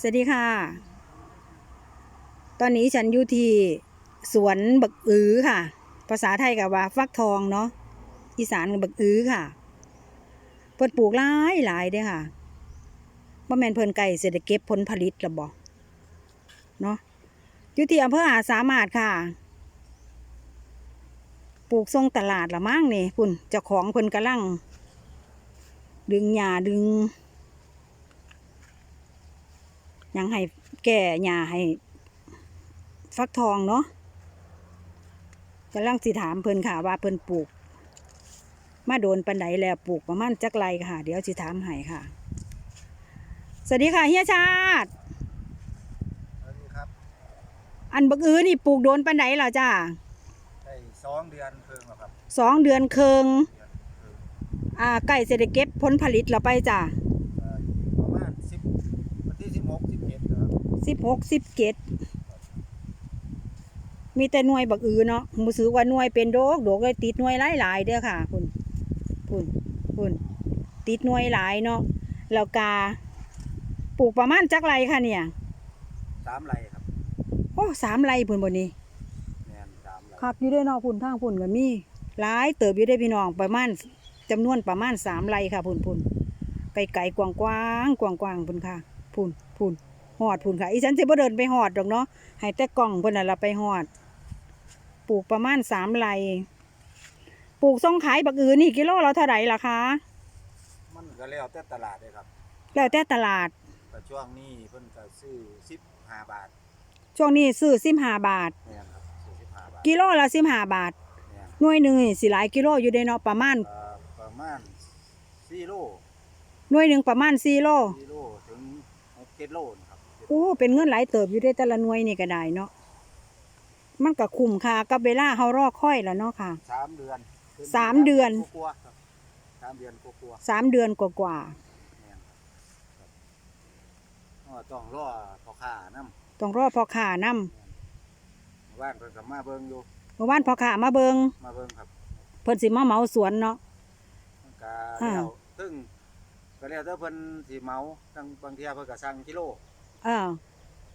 สวัสดีค่ะ ตอนนี้ฉันอยู่ที่สวนบักอือค่ะ ภาษาไทยกับว่าฟักทองเนาะ อีสานกับบักอือค่ะ เพิ่นปลูกหลายหลายเด้ค่ะบ่แม่นเพิ่นไก่เสร็จเก็บผลผลิตแล้วบ่เนาะ อยู่ที่อำเภอหาสามารถค่ะ ปลูกทรงตลาดละมั้งนี่พุ่นเจ้าของเพิ่นกำลัง ดึงหญ้าดึง ยังให้แก่หญ้าให้ ฟักทองเนาะกำลังสิถามเพิ่นค่ะว่าเพิ่นปลูก มาโดนปันไดแล้วปลูกประมาณจักไรค่ะ เดี๋ยวสิถามให้ค่ะ สวัสดีค่ะเฮียชาติสวัสดีครับอันบักอื้อนี่ปลูกโดนปันไดเหรอจ้าได้สองเดือนเพิ่งแล้วครับสองเดือนเคืองเดือนเพิ่งอ่าใกล้เสร็จเก็บผลผลิตเราไปจ้า เอ่อประมาณสิบวันที่สิบหกสิบเจ็ดครับ สิบหกสิบเจ็ดมีแต่หน่วยบักอือเนาะมูซื้อว่าหน่วยเป็นโดกโดกเลยติดหน่วยหลายหลายๆเด้อค่ะคุณคุณคุณติดหน่วยหลายเนาะแล้วกาปลูกประมาณจักไรค่ะเนี่ยสามไร่ครับโอ้สามไรพุ่นบนนี้แมนสามไร่คักอยู่ได้เนอกพุ่นทางพุ่นก็มีหลายเติบอยู่ได้พี่น้องประมาณจำนวนประมาณสามไรค่ะพุ่นพุ่นไก่ไก่กวางกวางกวางกวางพุ่นค่ะ พุ่นพุ่น หอดพุ่นค่ะอีฉันสิบ่เดินไปหอดดอกเนาะให้แต่กล่องเพิ่นน่ะละไปหอด ปลูกประมาณสามไรปลูกส่งขายบักอือนี่กิโลละเท่าไหร่ล่ะคะมันก็แล้วแต่ตลาดเลยครับแล้วแต่ตลาดแต่ช่วงนี้เพิ่นก็ซื้อสิบห้าบาทช่วงนี้ซื้อสิบห้าบาทแมนครับซื้อสิบห้าบาทกิโลละสิบห้าบาทแมนหน่วยหนึ่งนี่สิหลายกิโลอยู่ได้เนาะประมาณเอ่อประมาณสี่โลหน่วยหนึ่งประมาณสี่โลสี่โลถึงหกเจ็ดโลนะครับ โอ้เป็นเงินหลายเติบอยู่ได้แต่ละหน่วยนี่ก็ได้เนาะมันก็คุ้มค่ากับเวลาเฮารอคอยแล้วเนาะค่ะ สามเดือนสามเดือน กลัวาๆครับสามเดือนกลัวสามเดือนกว่าๆแมนครับก็ต้องรอพ่อค้านํๆต้องรอพ่อค้านํบ้านเพิ่นก็มาเบิ่งอยู่เมื่อวานพ่อค้ามาเบิงมาเบิ่งครับเพิ่นสิมาเหมาสวนเนาะ มันก็อ่า แล้วซึ่งก็แล้วแต่เพิ่นสิเหมาทั้งบางเที่ยเพิ่นก็สั่งกิโลเออ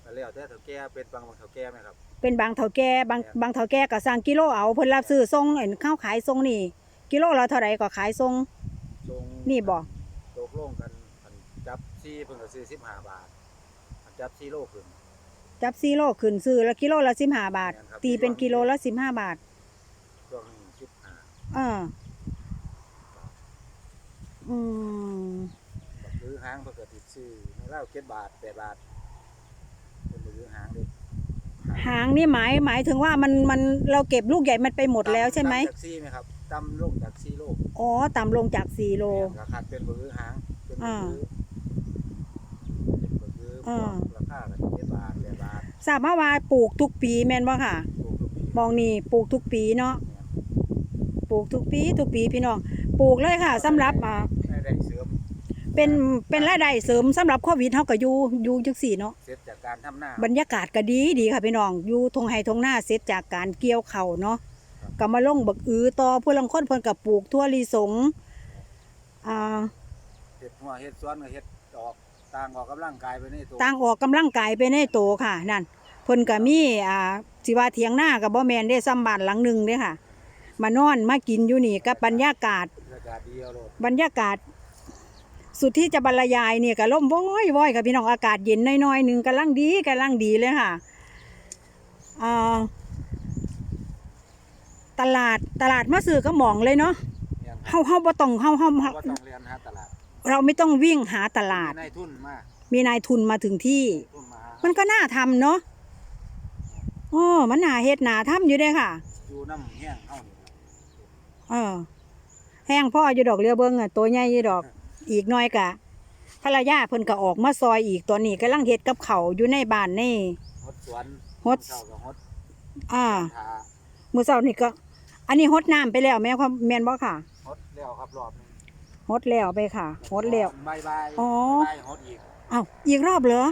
ก็แล้วแต่เฒ่าแก่เป็นบางบางเฒ่าแก่ไหมครับ เป็นบางเท่าแก่บางบางเท่าแก่ก็สั่งกิโลเอาเพิ่นรับซื้อส่งเห็นข้าวขายส่งนี่ กิโลละเท่าไหร่ก็ขายส่งทรงนี่บ่ตกลงกันอันจับซี่เพิ่นก็ซื้อ15บาทอันจับซี่โลขึ้นจับ4โลขึ้นซื้อละกิโลละ15บาทแม่นครับตีเป็นกิโลละ15บาทช่วงนี้15เอออืมบักคือหางเพิ่นก็ติดซื้อในเล่า7บาท8บาทเพิ่นบ่คือ หางเด้หางนี่หมายหมายถึงว่ามันมันเราเก็บลูกใหญ่มันไปหมดแล้วใช่ไหมต่ำจากซี่ไหมครับต่ำลงจากซี่โลอ๋อต่ำลงจากสี่โลแม่นราคาเป็นบ่คือหางเป็นบ่คือเป็นบ่คือพวอ่ากราคาก็7บาท8บาททราบมาว่าปลูกทุกปีแม่นบ่ค่ะปลูกทุกปีมองนี่ปลูกทุกปีเนาะปลูกทุกปีทุกปีพี่น้องปลูกเลยค่ะสำหรับอ่าได้ได้เสริม เป็นเป็นรายได้เสริมสำหรับโควิดเฮาก็อยู่อยู่จังซี่เนาะเสร็จจากการทำหน้าบรรยากาศก็ดีดีค่ะพี่น้องอยู่ทงไห้ทงหน้าเสร็จจากการเกี่ยวเข่าวเนาะก็มาลงบักอือต่อผู้ลังคนเพิ่นก็ปลูกทั่วลิสงอ่าเฮ็ดหัวเฮ็ดสวนก็เฮ็ดออกต่างออกกำลังกายไปในตัวต่างออกกำลังกายไปในโตค่ะ นั่นเพิ่นก็มีอ่าสิว่าเถียงหน้าก็บ่แม่นได้ซ้ำบ้านหลังหนึงเด้ค่ะ มานอนมากินอยู่นี่กับบรรยากาศ บรรยากาศดีเอาโลดบรรยากาศ สุดที่จะบรรยายเนี่ยก็ล่มว้อยว้อยค่ะพี่น้องอากาศเย็นน้อยๆหนึ่งกำลังดีกำลังดีเลยค่ะอ่าตลาดตลาดมาซื้อก็หมองเลยเนาะเนี่ยเฮาเฮาบ่ต้องเฮาเฮาเพเฮาราะว่าต้องเรียนหาตลาดเราไม่ต้องวิ่งหาตลาด มีนายทุนมามีนายทุนมาถึงที่ทุนมาหามันก็น่าทำเนาะโอ้มันน่าเฮ็ดน่าทำอยู่เด้ค่ะอยู่น้ำแห้งเฮานี่เออแห้งพ่ออยู่ดอกเรือเบิ้งอะตัวใหญ่อยู่ดอก อีกหน้อยกะภรรยาเพิ่นก็ออกมาซอยอีกตอนนี้กำลังเฮ็ดกับเขาวอยู่ในบ้านนี่ ฮดสวนฮด เช้าก็ฮดอ่าทามื้อเช้านี่ก็ อันนี้ฮดน้ำไปแล้วแม่ความแม่นบ่ค่ะฮดแล้วครับรอบหนึงฮดแล้วไปค่ะฮดแล้ว บายบายอ๋อ บายฮดอีกอ้าวอีกรอบเหรออี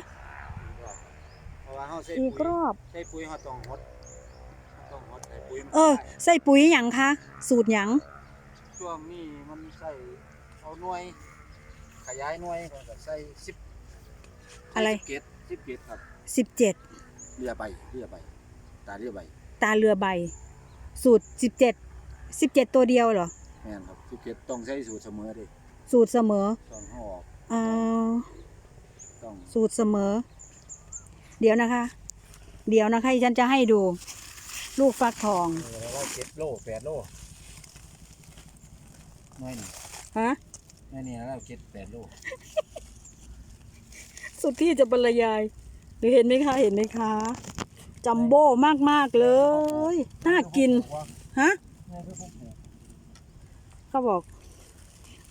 กรอบเพราะว่าเฮาใส่อีปุ๋กยรอบ ใส่ปุ๋ยเฮาต้องฮดเฮาต้องฮดใส่ปุ๋ยมันเออ ได้ใส่ปุ๋ยหยังคะสูตรหยังช่วงนี้มันใส่เอาหน่วยข ยายหน่วยมันก็ใส่สิบอะไรสิบเกตสิบเกตครับสิบเจ็ดเรือใบเรือใบ ตาเรือใบตาเรือใบ สูตรสิบเจ็ดสิบเจ็ดตัวเดียวเหรอ แม่นครับสิบเกตต้องใช้สูตรเสมอเดิสูตรเสมอต้องห่อออกอ่าต้องสูตรเสมอ เดี๋ยวนะคะ เดี๋ยวนะคะฉันจะให้ดู ลูกฟักทองเออแล้วเจ็ดโลแปดโลน้อยนี่ฮะ น้อยนี่แล้วเจ็ดแปดโลสุดที่จะบรรยาย หรือเห็นไหมคะเห็นไหมคะจัมโบ้มากๆเลย น่ากินฮะเขาบอก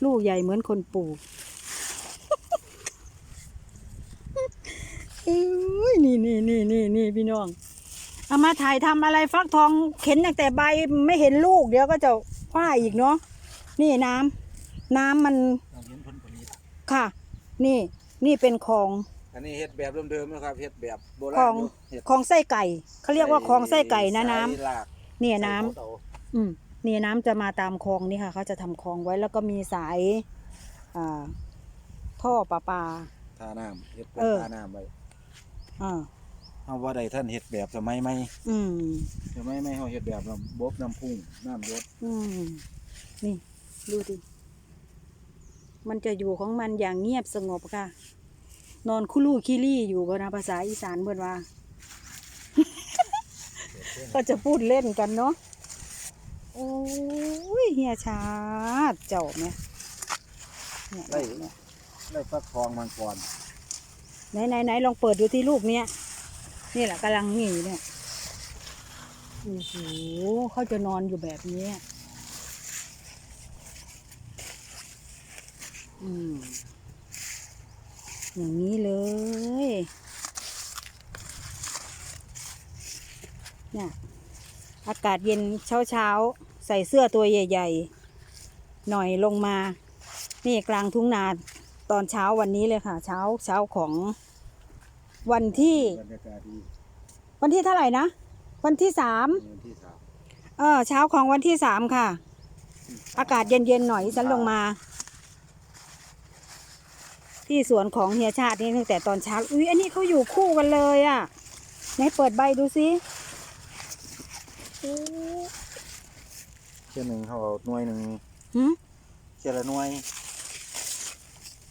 ลูกใหญ่เหมือนคนปลูกเอ้ยนี่นี่นี่นี่นี่พี่น้องเอามาถ่ายทำอะไรฟักทองเข็นตั้งแต่ใบไม่เห็นลูกเดี๋ยวก็จะคว้าอีกเนาะนี่น้ำ น้ำมันเราเห็นผลผลิตค่ะ นี่นี่เป็นของอันนี้เฮ็ดแบบเดิมๆนะครับเฮ็ดแบบโบขราอณงอยู่เฮ็ดของไส้ไก่เขาเรียกว่าของไส้ไก่นะน้ำสายลากเนี่ยน้ำ ใส่เตาอืมนี่น้ำจะมาตามคลองนี่ค่ะเขาจะทำคลองไว้แล้วก็มีสายอ่าท่อประปา ทาน้ำเฮ็ดเป็นเออ ทาน้ำไว้อ่าเฮาว่าได้ท่านเฮ็ดแบบสมัยใหม่อืม สมัยใหม่เฮาเฮ็ดแบบระบบน้ำพุ่งน้ำยศอืม นี่ ดูดิ มันจะอยู่ของมันอย่างเงียบสงบค่ะ นอนคุลู่คิรี่อยู่บนภาษาอีสานเพื่อนว่า ก็จะพูดเล่นกันเนาะโอ้ยเฮียชาดเจ้าเนี่ยเนี่ยได้เนี่ยได้ฟักทองมังกรไหนไหนไหนลองเปิดดูที่ลูกเนี้ยนี่แหละกำลังหนีเนี่ยโอ้โหเขาจะนอนอยู่แบบนี้ อืมอย่างนี้เลยเนี่ยอากาศเย็นเช้าเช้าๆใส่เสื้อตัวใหญ่ ๆ หน่อยลงมา นี่กลางทุ่งนาตอนเช้าวันนี้เลยค่ะ เช้าเช้าของวันที่บรรยากาศดีวันที่เท่าไหร่นะวันที่สามวันที่สามเออเช้าของวันที่สามค่ะ อากาศเย็นๆหน่อยฉันลงมา ที่สวนของเฮียชาตินี่ตั้งแต่ตอนเช้า อุ้ยอันนี้เขาอยู่คู่กันเลยอะ่ะไหนเปิดใบดูสิโอ้เช่นหนึ่งเขาเอาหน่วยหนึ่งหึเช่นละหน่วย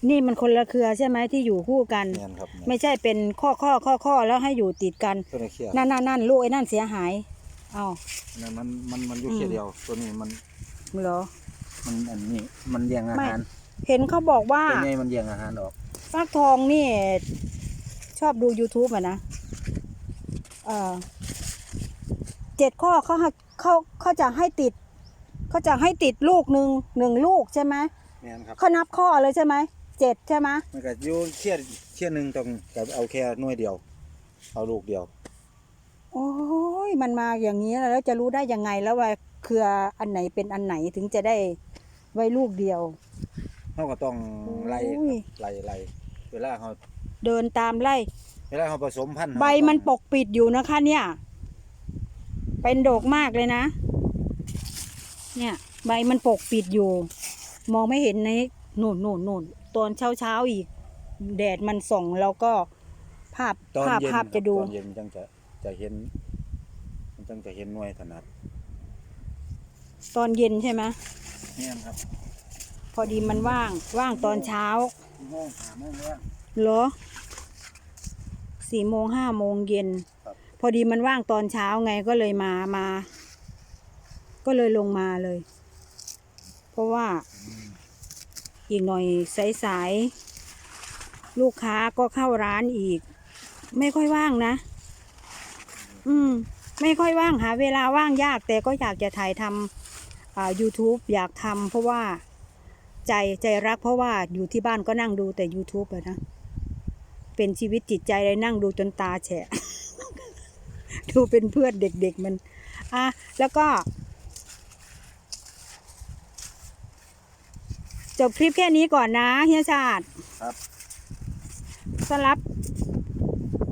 นี่มันคนละเครือใช่ไหมที่อยู่คู่กัน แม่นครับไม่ใช่เป็นข้อข้อข้อข้อแล้วให้อยู่ติดกัน ตัวนี้เขี้ยนั่นนั่นนั่นลูกไอ้นั่นเสียหายเอานั่นมันมันมันอยู่อืมเขี้ยเดียว ตัวนี้มันเหรอ มันอันนี้มันแย่งอาไม่หาร เห็นเขาบอกว่าตัวนี้มันแย่งอาหารออกฟักทองนี่ ชอบดู YouTube อะนะเออเจ็ดข้อเขาให้เขาเขาจะให้ติดเขาจะให้ติดลูกหนึ่งหนึ่งลูกใช่ไหมแม่นครับเขานับข้อเลยใช่ไหมเจ็ดใช่ไหมมันก็อยู่เขี้ยเขี้ยหนึ่งต้องกับเอาแค่หน่วยเดียว เอาลูกเดียว โอ้ยมันมาอย่างนี้แล้วจะรู้ได้ยังไงแล้วว่าเครืออันไหนเป็นอันไหนถึงจะได้ไว้ลูกเดียว เขาก็ต้องไล่โอ้ย ไล่ไล่เวลาเขาเดินตามไล่ เวลาเขาผสมพันธุ์ใบเขาต้องมันปกปิดอยู่นะคะ เนี่ย เป็นโดกมากเลยนะ เนี่ย ใบมันปกปิดอยู่ มองไม่เห็นในโน่นโน่นโน่นตอนเช้าเช้าๆอีก แดดมันส่องแล้วก็ ภาพตอนภาพเย็นภาพจะดู ตอนเย็นจังจะจะเห็น มันจังจะเห็นหน่วยถนัดตอนเย็นใช่ไหม เนี่ยครับ พอดีมันว่าง ว่างตอนเช้าโมงหาโมงแล้ว เหรอสี่โมงห้าโมงเย็น ครับ พอดีมันว่างตอนเช้าไงก็เลยมามา ก็เลยลงมาเลย เพราะว่า อีกหน่อยสายๆลูกค้าก็เข้าร้านอีก ไม่ค่อยว่างนะ อืม ไม่ค่อยว่างหาเวลาว่างยาก แต่ก็อยากจะถ่ายทำอ่า YouTube อยากทำเพราะว่า ใจใจรักเพราะว่าอยู่ที่บ้านก็นั่งดูแต่ YouTube อะนะ เป็นชีวิตจิตใจเลยนั่งดูจนตาแฉะ ดูเป็นเพื่อนเด็กๆมัน อะ แล้วก็ จบคลิปแค่นี้ก่อนนะเฮียชาติครับสลับ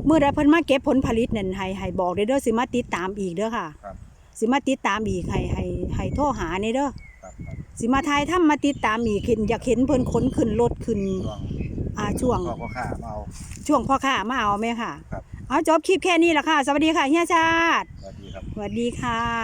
เมื่อใดเพิ่นมาเก็บผลผลิตนั่นให้ให้บอกเด้อเด้อสิมาติดตามอีกเด้อค่ะครับสิมาติดตามอีกให้ให้ให้โทรหาในเด้อครับครับ สิมาทายถ้ามาติดตามอีกเห็นอยากเห็นเพิ่นขนขึ้นรถขึ้น ช่วงอ่าช่วง พ่อพ่อข้ามาเอา ช่วงพ่อค้ามาเอาไหมค่ะ ครับ เอาจบคลิปแค่นี้ละค่ะ สวัสดีค่ะเฮียชาติ สวัสดีครับ สวัสดีค่ะ